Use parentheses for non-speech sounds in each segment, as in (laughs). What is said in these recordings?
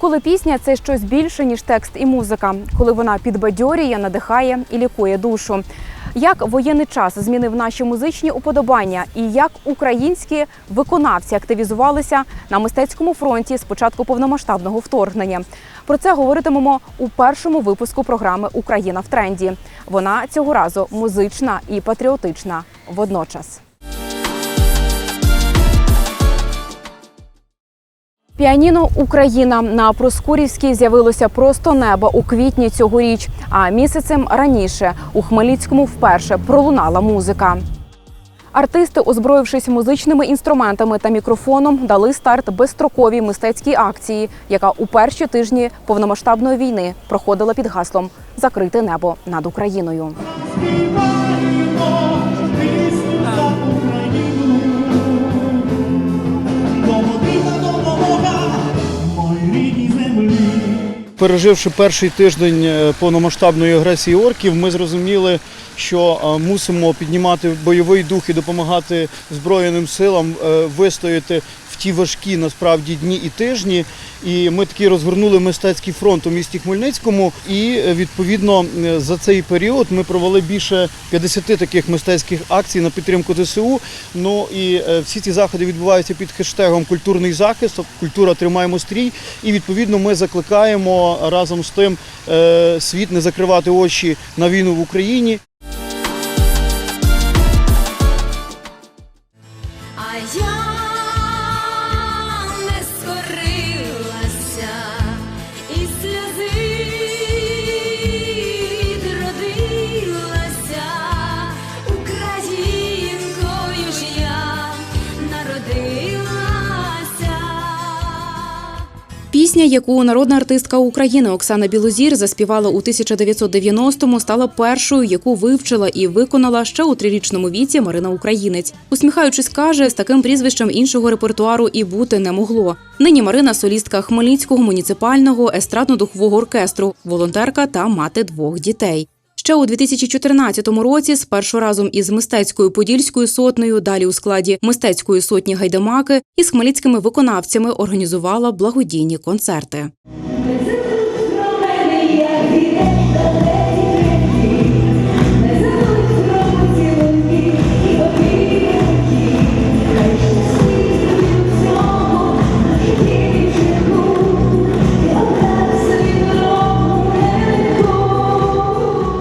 Коли пісня це щось більше, ніж текст і музика, коли вона підбадьорює, надихає і лікує душу. Як воєнний час змінив наші музичні уподобання, і як українські виконавці активізувалися на мистецькому фронті з початку повномасштабного вторгнення? Про це говоритимемо у першому випуску програми Україна в тренді. Вона цього разу музична і патріотична водночас. Піаніно Україна на Проскурівській з'явилося просто небо у квітні цьогоріч. А місяцем раніше у Хмельницькому вперше пролунала музика. Артисти, озброївшись музичними інструментами та мікрофоном, дали старт безстроковій мистецькій акції, яка у перші тижні повномасштабної війни проходила під гаслом Закрите небо над Україною. Переживши перший тиждень е, повномасштабної агресії орків, ми зрозуміли, що е, мусимо піднімати бойовий дух і допомагати Збройним силам е, вистояти в ті важкі насправді дні і тижні. І ми таки розгорнули мистецький фронт у місті Хмельницькому. І е, відповідно за цей період ми провели більше 50 таких мистецьких акцій на підтримку ТСУ. Ну і всі ці заходи відбуваються під хештегом Культурний захист, тобто культура тримаємо стрій. І відповідно ми закликаємо разом з тим світ не закривати очі на війну в Україні. Пісня, яку народна артистка України Оксана Білозір заспівала у 1990-му, стала першою, яку вивчила і виконала ще у трирічному віці Марина Українець. Усміхаючись, каже, з таким прізвищем іншого репертуару і бути не могло. Нині Марина солістка Хмельницького муніципального естрадно-духового оркестру, волонтерка та мати двох дітей. Ще у 2014 році, спершу разом із мистецькою подільською сотнею, далі у складі мистецької сотні гайдамаки із хмельницькими виконавцями організувала благодійні концерти.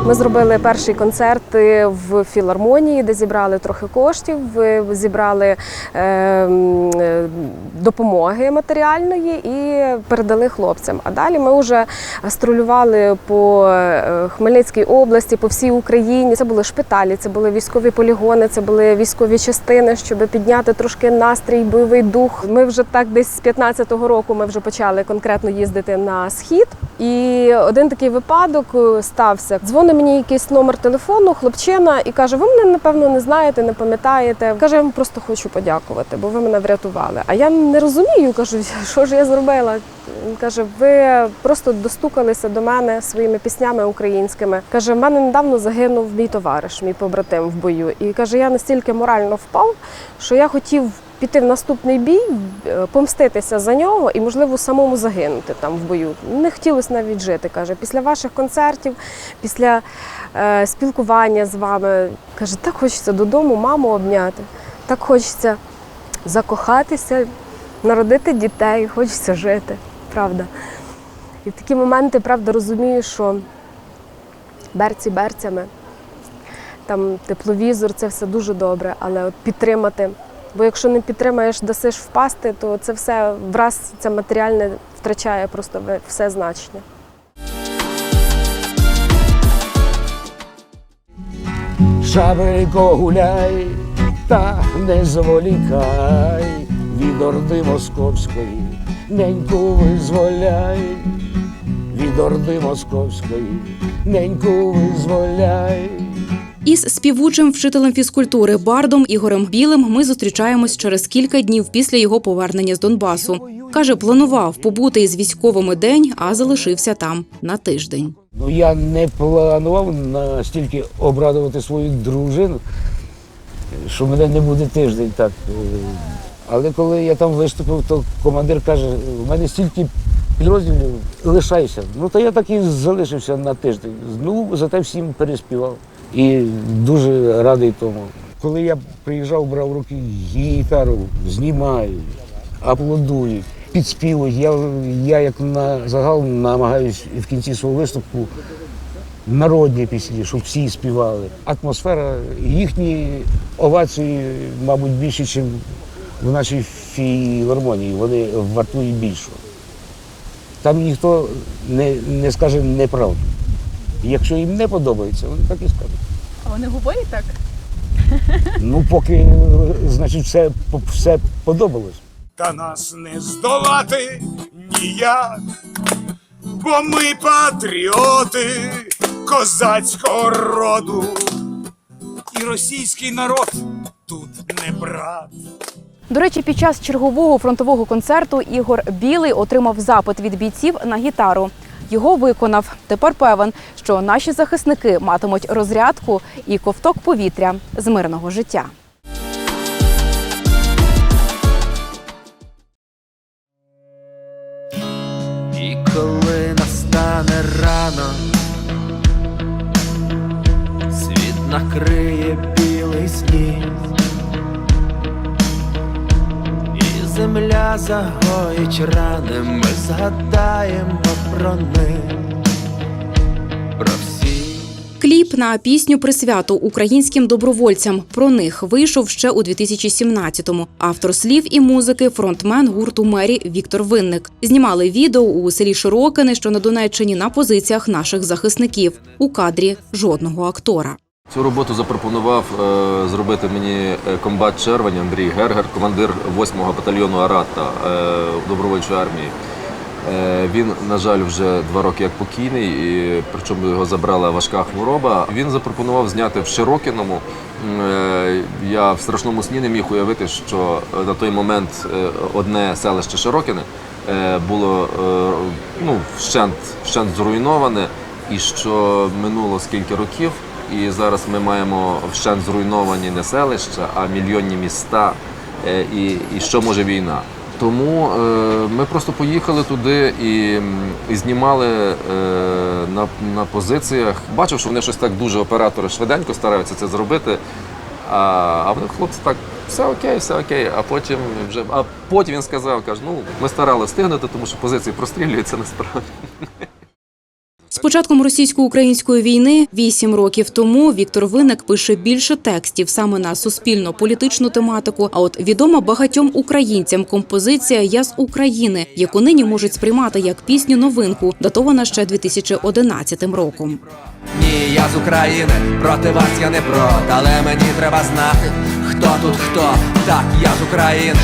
Ми зробили перший концерт е, в філармонії, де зібрали трохи коштів, е, зібрали е, допомоги матеріальної і передали хлопцям. А далі ми вже гастролювали по Хмельницькій області, по всій Україні. Це були шпиталі, це були військові полігони, це були військові частини, щоб підняти трошки настрій, бойовий дух. Ми вже так десь з 15-го року ми вже почали конкретно їздити на схід. І один такий випадок стався. Дзвонить мені якийсь номер телефону, хлопчина, і каже: Ви мене напевно не знаєте, не пам'ятаєте. Каже, я вам просто хочу подякувати, бо ви мене врятували. А я не розумію, кажу, що ж я зробила. Він каже: ви просто достукалися до мене своїми піснями українськими. Каже, в мене недавно загинув мій товариш, мій побратим в бою. І каже, я настільки морально впав, що я хотів піти в наступний бій, е, помститися за нього і, можливо, самому загинути там в бою. Не хотілося навіть жити. каже. Після ваших концертів, після е, спілкування з вами, каже, так хочеться додому маму обняти, так хочеться закохатися, народити дітей, хочеться жити. Правда. І в такі моменти, правда, розумію, що берці берцями, там тепловізор, це все дуже добре, але от підтримати. Бо якщо не підтримаєш, дасиш впасти, то це все враз це матеріальне втрачає просто все значення. Шабелько гуляй, та не зволікай, від орди московської, неньку визволяй, від орди московської, неньку визволяй. Із співучим вчителем фізкультури Бардом Ігорем Білим ми зустрічаємось через кілька днів після його повернення з Донбасу. Каже, планував побути із військовими день, а залишився там на тиждень. Ну я не планував настільки обрадувати свою дружину, що мене не буде тиждень так. Але коли я там виступив, то командир каже, у мене стільки підрозділів лишайся. Ну то я так і залишився на тиждень. Ну, зате всім переспівав. І дуже радий тому. Коли я приїжджав, брав руки гітару, знімають, аплодують, підспівують. Я, я як на загал намагаюсь в кінці свого виступу народні пісні, щоб всі співали. Атмосфера, їхні овації, мабуть, більше, ніж в нашій філармонії. Вони вартують більшого. Там ніхто не, не скаже неправду. Якщо їм не подобається, вони так і скажуть. А вони говорять так? Ну, поки, значить, все, все подобалось. Та нас не здолати ніяк, бо ми патріоти козацького роду. І російський народ тут не брат. До речі, під час чергового фронтового концерту Ігор Білий отримав запит від бійців на гітару. Його виконав. Тепер певен, що наші захисники матимуть розрядку і ковток повітря з мирного життя. І коли настане рано, світ накриє білий сніг, земля загоїть рани, ми згадаємо про них. Кліп на пісню присвяту українським добровольцям. Про них вийшов ще у 2017-му. Автор слів і музики фронтмен гурту Мері Віктор Винник. Знімали відео у селі Широкине, що на Донеччині, на позиціях наших захисників. У кадрі жодного актора. Цю роботу запропонував е, зробити мені е, комбат Червень Андрій Гергер, командир 8-го батальйону Арата е, добровольчої армії. Він, на жаль, вже два роки як покійний, і причому його забрала важка хвороба. Він запропонував зняти в Широкіному. Я в страшному сні не міг уявити, що на той момент одне селище Широкіне було ну, вщент, вщент зруйноване, і що минуло скільки років. І зараз ми маємо вщент зруйновані не селища, а мільйонні міста. Е, І, і що може війна? Тому е, ми просто поїхали туди і, і знімали е, на, на позиціях. Бачив, що вони щось так дуже оператори швиденько стараються це зробити. А, а вони хлопці так, все окей, все окей. А потім вже а потім він сказав, каже, ну ми старалися встигнути, тому що позиції прострілюються насправді. Початком російсько-української війни вісім років тому Віктор Винник пише більше текстів саме на суспільно-політичну тематику. А от відома багатьом українцям композиція Я з України, яку нині можуть сприймати як пісню новинку, датована ще 2011 роком. Ні, я з України, проти вас я не проти, але мені треба знати, хто тут хто. Так, я з України.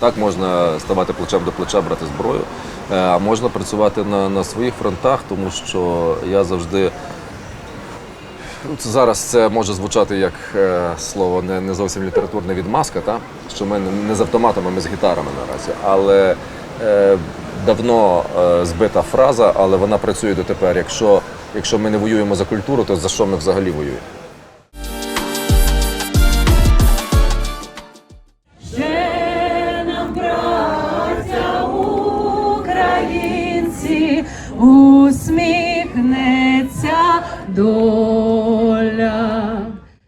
Так можна ставати плечем до плеча, брати зброю, е, а можна працювати на, на своїх фронтах, тому що я завжди. Ну, Зараз це може звучати як е, слово не, не зовсім літературне відмазка, та? що ми не з автоматами, ми з гітарами наразі. Але е, давно е, збита фраза, але вона працює дотепер. Якщо, якщо ми не воюємо за культуру, то за що ми взагалі воюємо? Усміхнеться доля.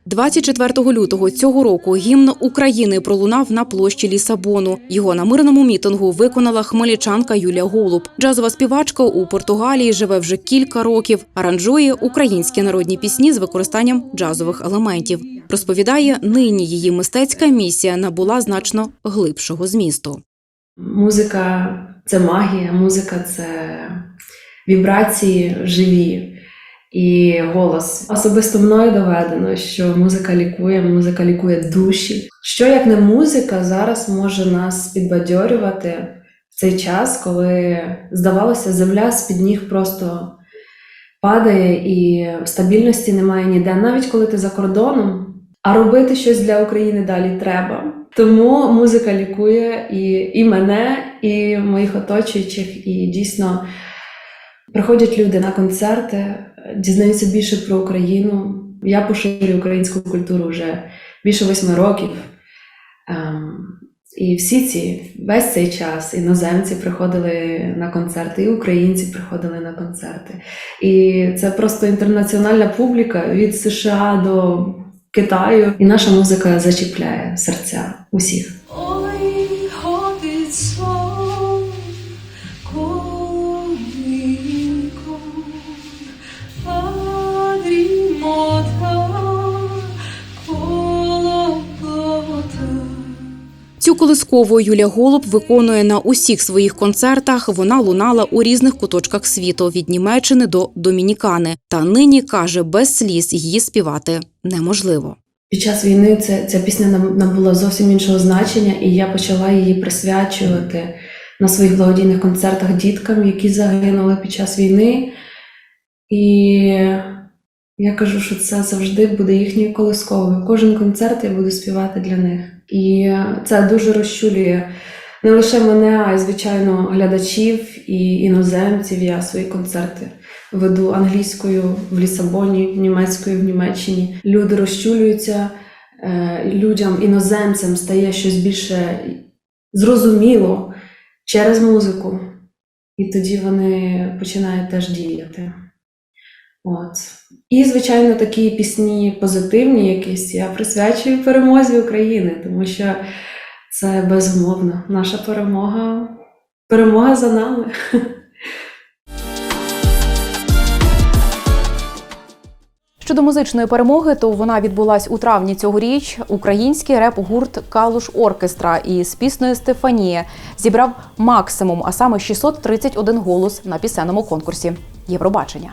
24 лютого цього року гімн України пролунав на площі Лісабону. Його на мирному мітингу виконала хмельничанка Юлія Голуб. Джазова співачка у Португалії живе вже кілька років. Аранжує українські народні пісні з використанням джазових елементів. Розповідає, нині її мистецька місія набула значно глибшого змісту. Музика це магія, музика це вібрації живі і голос. Особисто мною доведено, що музика лікує, музика лікує душі. Що як не музика зараз може нас підбадьорювати в цей час, коли здавалося, земля з під ніг просто падає і стабільності немає ніде, навіть коли ти за кордоном. А робити щось для України далі треба. Тому музика лікує і, і мене, і моїх оточуючих, і дійсно приходять люди на концерти, дізнаються більше про Україну. Я поширюю українську культуру вже більше восьми років. Ем, І всі ці, весь цей час іноземці приходили на концерти, і українці приходили на концерти. І це просто інтернаціональна публіка від США до Китаю. І наша музика зачіпляє серця усіх. Колискову Юлія Голуб виконує на усіх своїх концертах. Вона лунала у різних куточках світу від Німеччини до Домінікани. Та нині каже, без сліз її співати неможливо. Під час війни це, ця пісня набула зовсім іншого значення, і я почала її присвячувати на своїх благодійних концертах діткам, які загинули під час війни. І я кажу, що це завжди буде їхньою колисковою. Кожен концерт я буду співати для них. І це дуже розчулює не лише мене, а й звичайно глядачів і іноземців. Я свої концерти веду англійською в Лісабоні, німецькою в Німеччині. Люди розчулюються, е, людям, іноземцям стає щось більше зрозуміло через музику, і тоді вони починають теж діяти. От. І, звичайно, такі пісні позитивні якісь я присвячую перемозі України, тому що це безумовно наша перемога. Перемога за нами. (laughs) Щодо музичної перемоги, то вона відбулась у травні цьогоріч. Український реп-гурт Калуш Оркестра із піснею Стефанія зібрав максимум, а саме 631 голос на пісенному конкурсі Євробачення.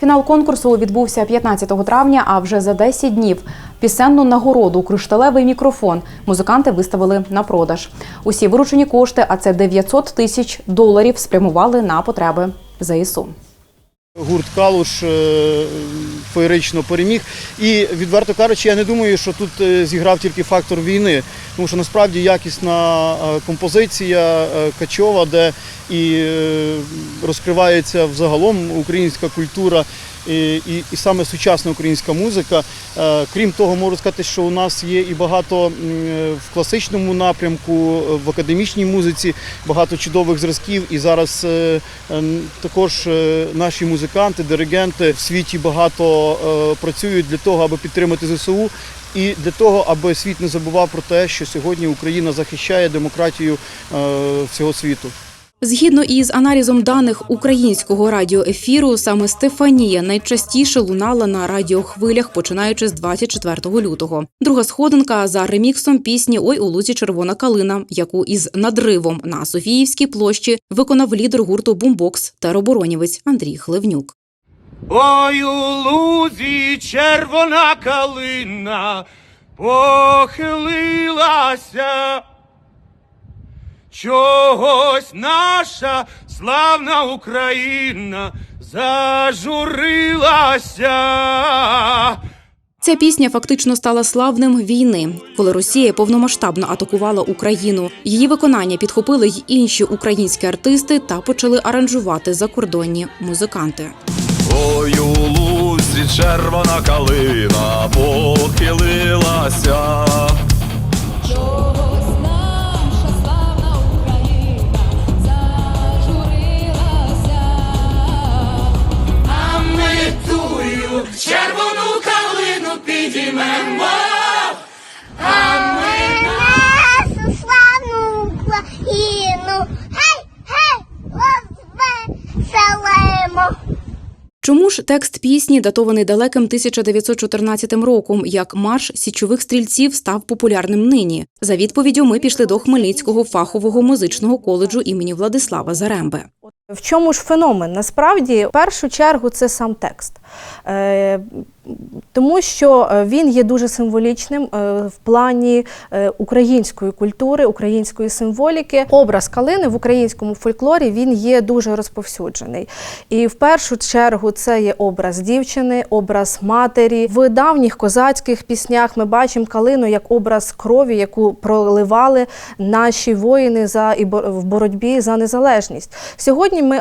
Фінал конкурсу відбувся 15 травня, а вже за 10 днів пісенну нагороду Кришталевий мікрофон музиканти виставили на продаж. Усі виручені кошти, а це 900 тисяч доларів, спрямували на потреби ЗСУ. Гурт Калуш е, феєрично переміг. І відверто кажучи, я не думаю, що тут е, зіграв тільки фактор війни, тому що насправді якісна е, композиція качова, де і розкривається взагалом українська культура. І, і, саме сучасна українська музика. Е, Крім того, можу сказати, що у нас є і багато в класичному напрямку, в академічній музиці, багато чудових зразків. І зараз е, також е, наші музиканти, диригенти в світі багато працюють для того, аби підтримати ЗСУ. І для того, аби світ не забував про те, що сьогодні Україна захищає демократію всього світу. Згідно із аналізом даних українського радіоефіру, саме Стефанія найчастіше лунала на радіохвилях, починаючи з 24 лютого. Друга сходинка за реміксом пісні Ой у лузі червона калина, яку із надривом на Софіївській площі виконав лідер гурту Бумбокс тероборонівець Андрій Хливнюк. Ой, у лузі червона калина похилилася. Чогось наша славна Україна зажурилася. Ця пісня фактично стала славним війни, коли Росія повномасштабно атакувала Україну. Її виконання підхопили й інші українські артисти та почали аранжувати закордонні музиканти. Ой, у лузі червона калина похилилася. Текст пісні, датований далеким 1914 роком, як марш січових стрільців став популярним нині? За відповіддю ми пішли до Хмельницького фахового музичного коледжу імені Владислава Заремби. В чому ж феномен? Насправді, в першу чергу, це сам текст. Тому що е, він є дуже символічним е, в плані е, української культури, української символіки. Образ калини в українському фольклорі він є дуже розповсюджений. І в першу чергу це є образ дівчини, образ матері. В давніх козацьких піснях ми бачимо калину як образ крові, яку проливали наші воїни за і в боротьбі за незалежність. Сьогодні ми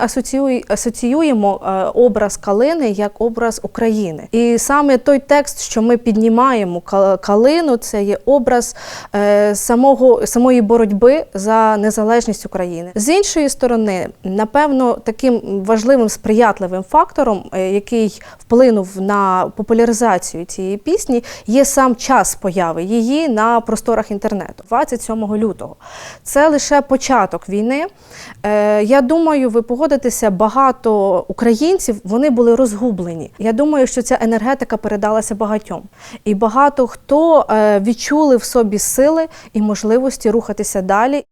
асоціюємо образ калини як образ України. І саме той текст, що ми піднімаємо калину, це є образ е, самого самої боротьби за незалежність України. З іншої сторони, напевно, таким важливим сприятливим фактором, е, який вплинув на популяризацію цієї пісні, є сам час появи її на просторах інтернету 27 лютого. Це лише початок війни. Е, Я думаю, ви погодитеся, багато українців вони були розгублені. Я думаю, що ця енергетика передалася багатьом, і багато хто е, відчули в собі сили і можливості рухатися далі.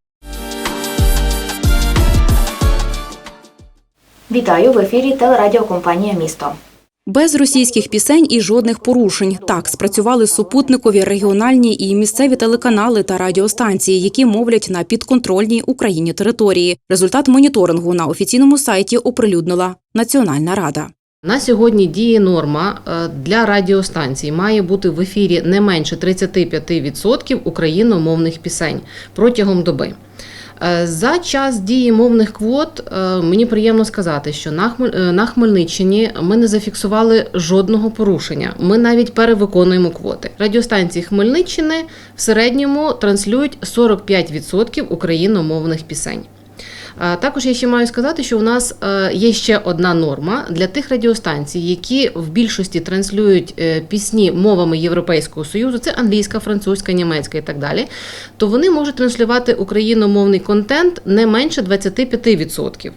Вітаю в ефірі телерадіокомпанія Місто. Без російських пісень і жодних порушень. Так спрацювали супутникові регіональні і місцеві телеканали та радіостанції, які мовлять на підконтрольній Україні території. Результат моніторингу на офіційному сайті оприлюднила Національна рада. На сьогодні діє норма е, для радіостанцій. Має бути в ефірі не менше 35% україномовних пісень протягом доби. Е, За час дії мовних квот е, мені приємно сказати, що на Хмель- на Хмельниччині ми не зафіксували жодного порушення. Ми навіть перевиконуємо квоти. Радіостанції Хмельниччини в середньому транслюють 45% україномовних пісень. Е, Також я ще маю сказати, що у нас е, є ще одна норма для тих радіостанцій, які в більшості транслюють е, пісні мовами Європейського союзу, це англійська, французька, німецька і так далі. То вони можуть транслювати україномовний контент не менше 25%.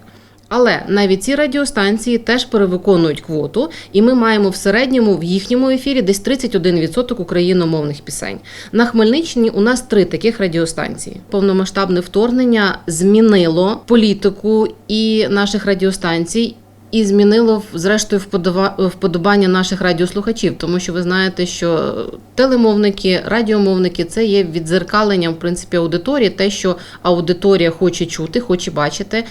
Але навіть ці радіостанції теж перевиконують квоту, і ми маємо в середньому в їхньому ефірі десь 31% україномовних пісень. На Хмельниччині у нас три таких радіостанції. Повномасштабне вторгнення змінило політику і наших радіостанцій. І змінило зрештою вподобання наших радіослухачів, тому що ви знаєте, що телемовники, радіомовники це є відзеркаленням в принципі аудиторії, те, що аудиторія хоче чути, хоче бачити,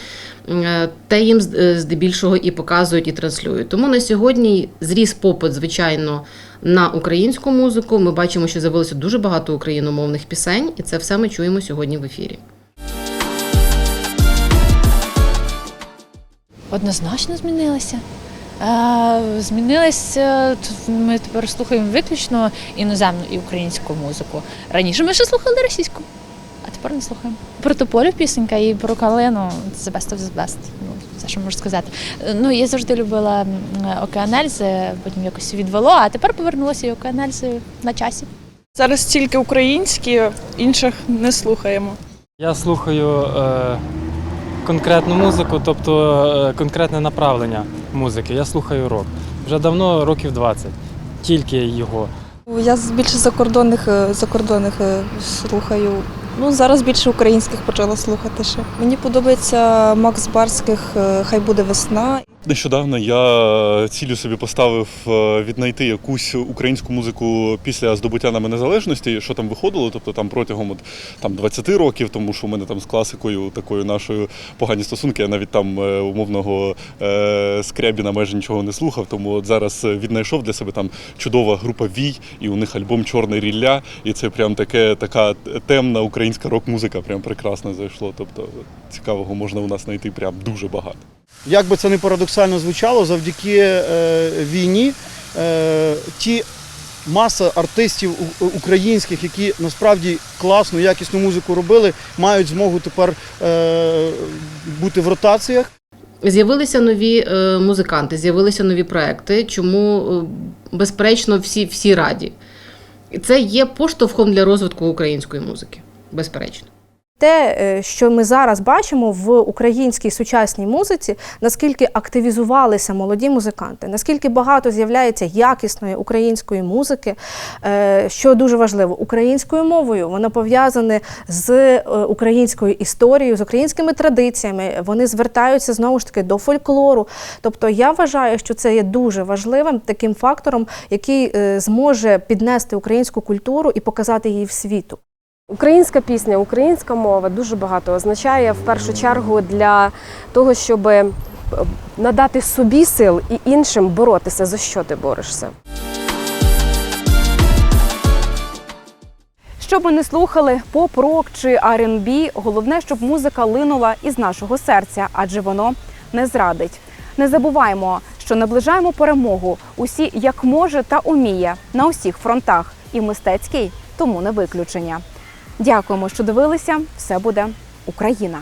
е, те їм е, здебільшого і показують, і транслюють. Тому на сьогодні зріс попит, звичайно, на українську музику. Ми бачимо, що з'явилося дуже багато україномовних пісень, і це все ми чуємо сьогодні в ефірі. Однозначно змінилися. Змінилися. Ми тепер слухаємо виключно іноземну і українську музику. Раніше ми ще слухали російську, а тепер не слухаємо. Про тополю пісенька і про калину the best of the best. Ну, це що можу сказати. Ну, я завжди любила океанельзи, потім якось відвело, а тепер повернулося і океанельзи на часі. Зараз тільки українські, інших не слухаємо. Я слухаю е, конкретну музику, тобто е, конкретне направлення музики. Я слухаю рок. Вже давно, років 20. Тільки його. Я більше закордонних, е, закордонних е, слухаю. Ну, зараз більше українських почала слухати ще. Мені подобається Макс Барських Хай буде весна. Нещодавно я цілю собі поставив е, віднайти якусь українську музику після здобуття нами незалежності, що там виходило, тобто там протягом от, там 20 років, тому що у мене там з класикою такою нашою погані стосунки. Я навіть там е, умовного е, скрябіна майже нічого не слухав. Тому от зараз е, віднайшов для себе там чудова група Вій, і у них альбом Чорне рілля, і це прям таке така темна українська рок-музика, прям прекрасно зайшло. Тобто цікавого можна у нас знайти прям дуже багато. Як би це не парадоксально звучало, завдяки е, війні е, ті маса артистів українських, які насправді класну, якісну музику робили, мають змогу тепер е, бути в ротаціях. З'явилися нові музиканти, з'явилися нові проекти, чому безперечно всі, всі раді. Це є поштовхом для розвитку української музики, безперечно. Те, е, що ми зараз бачимо в українській сучасній музиці, наскільки активізувалися молоді музиканти, наскільки багато з'являється якісної української музики, е, що дуже важливо, українською мовою. Воно пов'язане з е, українською історією, з українськими традиціями. Вони звертаються знову ж таки до фольклору. Тобто я вважаю, що це є дуже важливим таким фактором, який зможе піднести українську культуру і показати її в світу. Українська пісня, українська мова дуже багато означає в першу чергу для того, щоб е, надати собі сил і іншим боротися, за що ти борешся. Що би не слухали, поп-рок чи R&B, головне, щоб музика линула із нашого серця, адже воно не зрадить. Не забуваємо, що наближаємо перемогу усі як може та уміє на усіх фронтах, і мистецький тому не виключення. Дякуємо, що дивилися. Все буде Україна.